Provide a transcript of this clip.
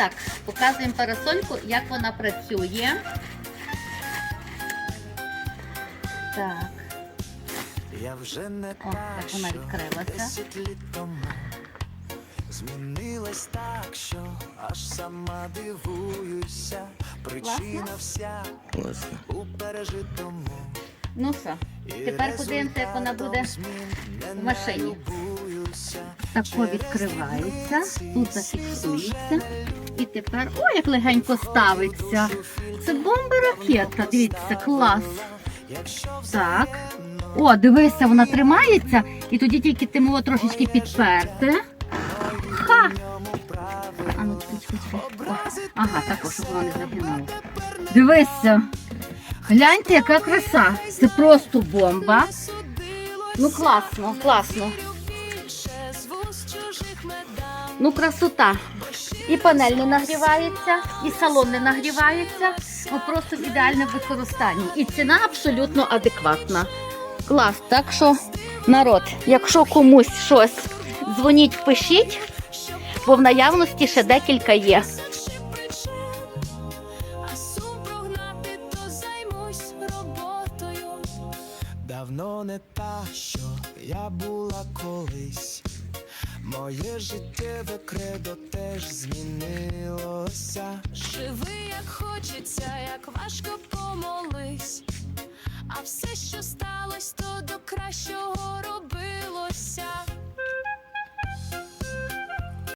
Так, показуємо парасольку, як вона працює. Так, Я вже не О, так вона відкрилася. 10 літ Змінилась так, що аж сама дивуюся. Причина вся у пережитому. ну що, І тепер подивимося, як вона буде в машині. Тако відкривається, тут зафіксується. І тепер, о, як легенько ставиться. Це бомба ракета. Дивіться, клас. Так. О, дивися, вона тримається, і тоді тільки ти його трошечки підперти. Ха! А ну, чекай, чекай, Ага, також, щоб воно не загинуло. Дивися. Гляньте, яка краса. Це просто бомба. Ну класно, класно. Ну, красота. І панель не нагрівається, і салон не нагрівається. Ну просто в ідеальному використанні. І ціна абсолютно адекватна. Клас. Так що, народ, якщо комусь щось дзвоніть, пишіть, бо в наявності ще декілька є. Давно не та, що я була колись. Моє життєве кредо теж змінилося. Живи, як хочеться, як важко помолись. А все, що сталося, то до кращого робилося.